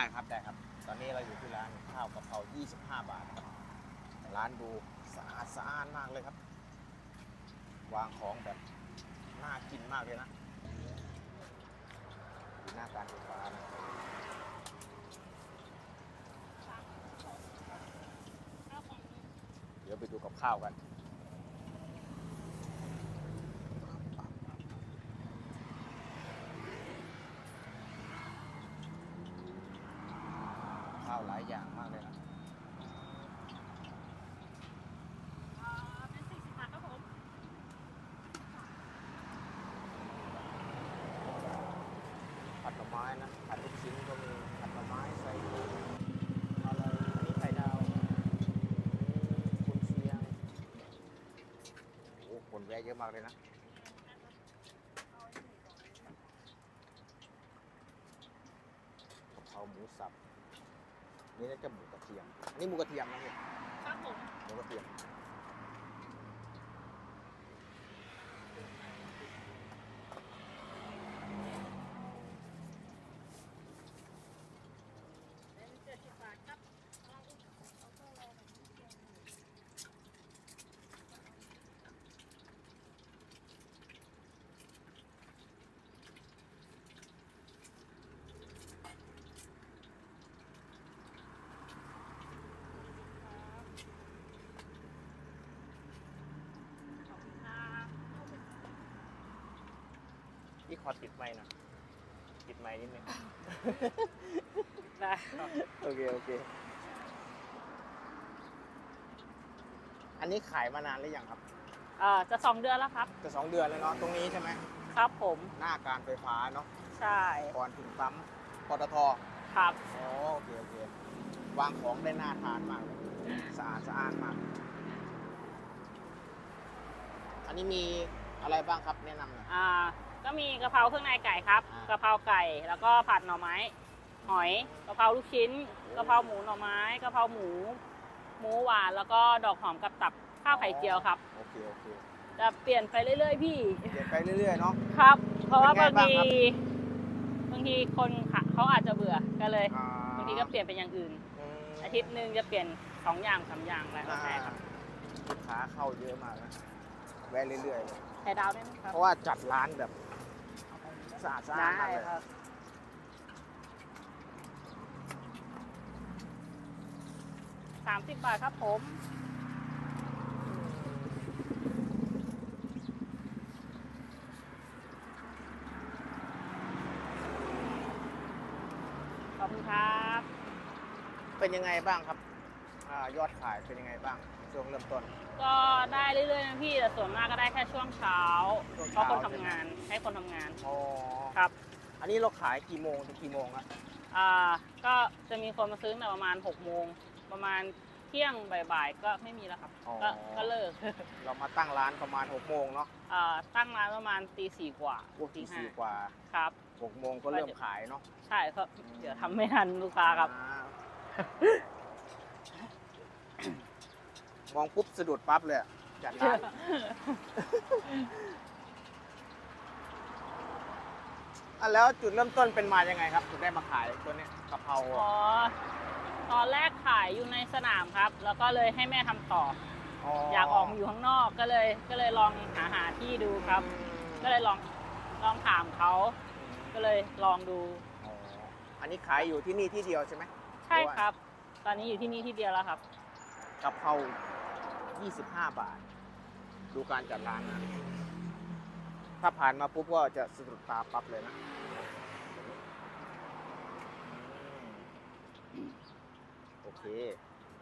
ได้ครับได้ครับ ตอนนี้เราอยู่ที่ร้านข้าวกะเพรา25 บาทครับร้านดูสะอาดสะอาดมากเลยครับ วางของแบบน่ากินมากเลยนะดูหน้าการไฟฟ้านะเดี๋ยวไปดูกับข้าวกัน หลายอย่างมากเลยนะเป็นสี่สิบบาทครับผม ผัดหน่อไม้นะ ผัดลูกชิ้นก็มี ผัดหน่อไม้ใส่อะไรอันนี้ไข่ดาวคุณเชียงโอ้คนแวะเยอะมากเลยนะกะเพราหมูสับ นี่น่าจะหมูกระเทียมอันนี้หมูกระเทียมนะเนี่ยครับผมหมูกระเทียม เป็นเจ็ดสิบบาทครับเอาอีกเอาเข้าเราแบบนี้ ขอบคุณครับ พี่ขอติดไม้หนะติดไม้นิดนึง ได้ครับโอเค โอเค อันนี้ขายมานานหรือยังครับเอ่อจะสองเดือนแล้วครับ จะสองเดือนแล้วเนาะ ตรงนี้ใช่ไหม ครับผม หน้าการไฟฟ้าเนาะ ใช่ก่อนถึงปั๊มปตท ครับอ๋อโอเคโอเควางของได้น่าทานมากเลยสะอาดสะอาดมาก อันนี้มีอะไรบ้างครับแนะนำหน่อยอ่า ก็มีกะเพราเครื่องในไก่ครับอ่าก กะเพราไก่แล้วก็ผัดหน่อไม้ หอยกะเพราลูกชิ้นกะเพราหมูหน่อไม้กะเพราหมู หมูหวานแล้วก็ดอกหอมกับตับข้าวไข่เจียวครับโอเคโอเคจะเปลี่ยนไปเรื่อยๆพี่ เดี๋ยวไปเรื่อยๆเนาะ ครับ เพราะว่าเป็นบางไงบ้างทีครับ บางทีคนขาเขาอาจจะเบื่อก็เลยอ่บางทีก็เปลี่ยนเป็นอย่างอื่น มอาทิตย์หนึ่งจะเปลี่ยนสองอย่างสามอย่างแล้วอ่าใช่ครับลูกค้าเข้าเยอะมากนะแวะเรื่อยๆเลยไข่ดาวได้ไหมครับเพราะว่าจัดร้านแบบ สะอาดสะอาดได้มากเลยครับ สามสิบบาทครับผม ขอบคุณครับ เป็นยังไงบ้างครับ อายอดขายเป็นยังไงบ้างช่วงเริ่มต้น ก็ได้เรื่อยๆนะพี่แต่ส่วนมากก็ได้แค่ช่วงเช้าช่วงเพราะเช้าคนทำใช่ไหมงานให้คนทำงานอ๋อครับอันนี้เราขายกี่โมงถึงกี่โมงอะอ่าก็จะมีคนมาซื้อตั้งแต่ประมาณ6โมงประมาณเที่ยงบ่ายๆก็ไม่มีแล้วครับอ๋อก็ก็เลิกเรามาตั้งร้านประมาณ6โมงเนาะอ่าตั้งร้านประมาณตีสี่กว่าโอ้ตีห้าสี่กว่าครับ6โมงก็เริ่มขายเนาะใช่ครับเดี๋ยวทำไม่ทันลูกค้าครับ อ่า มองปุ๊บสะดุดปั๊บเลยอะจัดร้านอะแล้วจุดเริ่มต้นเป็นมายังไงครับถึงได้มาขายตัวเนี้ยกะเพราอ๋อตอนแรกขายอยู่ในสนามครับ แล้วก็เลยให้แม่ทำต่อ อยากออกมาอยู่ข้างนอกก็เลยก็เลยลองหาหาที่ดูครับ ก็เลยลองลองถามเขาก็เลยลองดู อ๋ออันนี้ขายอยู่ที่นี่ที่เดียวใช่ไหม ใช่ครับ ตอนนี้อยู่ที่นี่ที่เดียวแล้วครับ กะเพรา25 บาท ดูการจัดร้านนะ ถ้าผ่านมาปุ๊บก็จะสะดุดตาปั๊บเลยนะอืมโอเค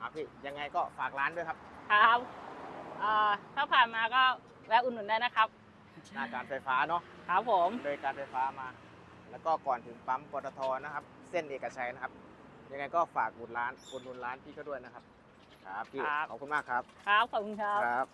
ครับพี่ ยังไงก็ฝากร้านด้วยครับ ครับอ่าถ้าผ่านมาก็แวะอุดหนุนได้นะครับ หน้าการไฟฟ้าเนาะ ครับผมเลยการไฟฟ้ามา แล้วก็ก่อนถึงปั๊มปตทนะครับ เส้นเอกชัยนะครับ ยังไงก็ฝากอุดร้านอุดหนุนร้านพี่เขาด้วยนะครับ ครับพี่ขอบคุณมากครับ ครับ ขอบคุณครับ ครับ